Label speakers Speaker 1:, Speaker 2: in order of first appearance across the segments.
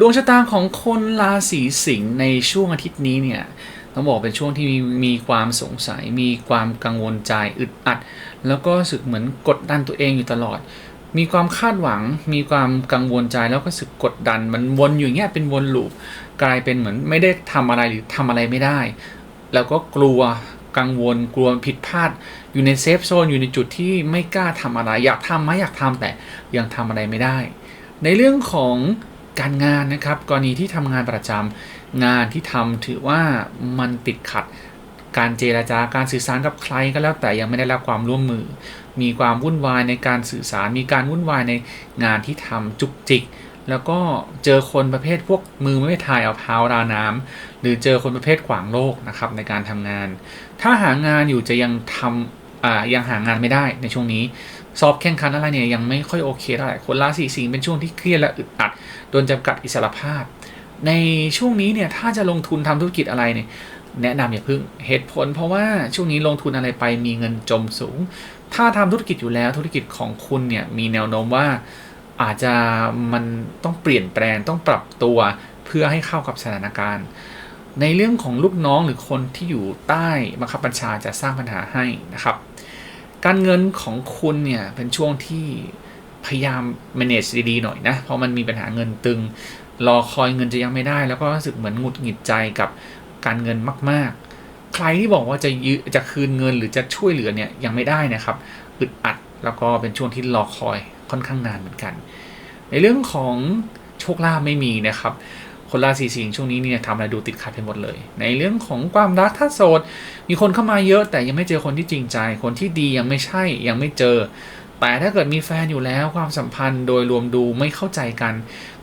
Speaker 1: ดวงชะตาของคนราศีสิงห์ในช่วงอาทิตย์นี้เนี่ยต้องบอกเป็นช่วงที่มีมีความสงสัย มีความกังวลใจอึดอัด แล้วก็รู้สึกเหมือนกดดันตัวเองอยู่ตลอด มีความคาดหวัง มีความกังวลใจแล้วก็รู้สึกกดดัน มันวนอยู่อย่างเงี้ยเป็นวนลูปกลายเป็นเหมือนไม่ได้ทำอะไรหรือทำอะไรไม่ได้ แล้วก็กลัวกังวลกลัวผิดพลาด อยู่ในเซฟโซนอยู่ในจุดที่ไม่กล้าทำอะไร อยากทำไหมอยากทำแต่ยังทำอะไรไม่ได้ ในเรื่องของ การงานนะครับกรณีที่ทำงานประจำงานที่ทำถือว่ามันติดขัดการเจราจาการสื่อสารกับใครก็แล้วแต่ยังไม่ได้รับความร่วมมือ มีความวุ่นวายในการสื่อสาร มีการวุ่นวายในงานที่ทำจุกจิก แล้วก็เจอคนประเภทพวกมือไม่ทายเอาเท้าราน้ำหรือเจอคนประเภทขวางโลกนะครับในการทำงาน ถ้าหางานอยู่จะยังทำอ่า ยังหางานไม่ได้ในช่วงนี้สอบแข่งขันอะไรเนี่ยยังไม่ค่อยโอเคเท่าไหร่คนราศีสิงห์เป็นช่วงที่เครียดและอึดอัดโดนจำกัดอิสรภาพ ในช่วงนี้เนี่ยถ้าจะลงทุนทำธุรกิจอะไรเนี่ยแนะนำอย่าพึ่งเหตุผล เพราะว่าช่วงนี้ลงทุนอะไรไปมีเงินจมสูง ถ้าทำธุรกิจอยู่แล้วธุรกิจของคุณเนี่ยมีแนวโน้มว่าอาจจะมันต้องเปลี่ยนแปลงต้องปรับตัวเพื่อให้เข้ากับสถานการณ์ ในเรื่องของลูกน้องหรือคนที่อยู่ใต้บังคับบัญชาจะสร้างปัญหาให้นะครับ การเงินของคุณเนี่ยเป็นช่วงที่พยายาม manage ดีๆหน่อยนะ เพราะมันมีปัญหาเงินตึง รอคอยเงินจะยังไม่ได้ แล้วก็รู้สึกเหมือนหงุดหงิดใจกับการเงินมาก ๆ ใครที่บอกว่าจะยืจะคืนเงินหรือจะช่วยเหลือเนี่ยยังไม่ได้นะครับอึดอัดแล้วก็เป็นช่วงที่รอคอยค่อนข้างนานเหมือนกัน ในเรื่องของโชคลาภไม่มีนะครับ คนราศีสิงห์ช่วงนี้เนี่ยทำอะไรดูติดขัดไปหมดเลย ในเรื่องของความรักถ้าโสด มีคนเข้ามาเยอะแต่ยังไม่เจอคนที่จริงใจ คนที่ดียังไม่ใช่ยังไม่เจอ แต่ถ้าเกิดมีแฟนอยู่แล้วความสัมพันธ์โดยรวมดูไม่เข้าใจกัน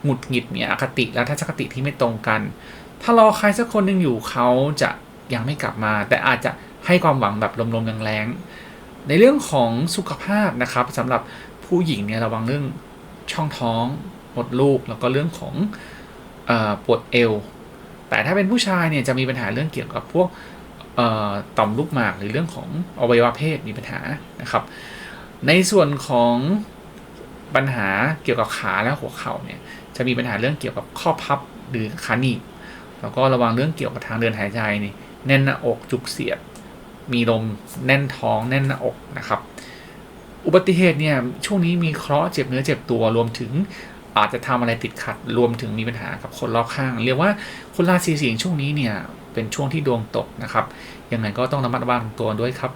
Speaker 1: หงุดหงิดมีอคติและทัศนคติที่ไม่ตรงกัน ถ้ารอใครสักคนหนึ่งอยู่เขาจะยังไม่กลับมา แต่อาจจะให้ความหวังแบบลมๆแรงๆในเรื่องของสุขภาพนะครับสำหรับผู้หญิงเนี่ยระวังเรื่องช่องท้องมดลูกแล้วก็เรื่องของ ปวดเอว แต่ถ้าเป็นผู้ชายเนี่ยจะมีปัญหาเรื่องเกี่ยวกับพวกต่อมลูกหมากหรือเรื่องของอวัยวะเพศมีปัญหานะครับ ในส่วนของปัญหาเกี่ยวกับขาและหัวเข่าเนี่ยจะมีปัญหาเรื่องเกี่ยวกับข้อพับหรือขาหนีบแล้วก็ระวังเรื่องเกี่ยวกับทางเดินหายใจนี่แน่นหน้าอกจุกเสียด มีลมแน่นท้องแน่นหน้าอกนะครับ อุบัติเหตุเนี่ยช่วงนี้มีเคราะห์เจ็บเนื้อเจ็บตัวรวมถึง อาจจะทำอะไรติดขัดรวมถึงมีปัญหากับคนรอบข้าง เรียกว่าคนราศีสิงห์ช่วงนี้เนี่ยเป็นช่วงที่ดวงตกนะครับยังไงก็ต้องระมัดระวังตัวด้วยครับ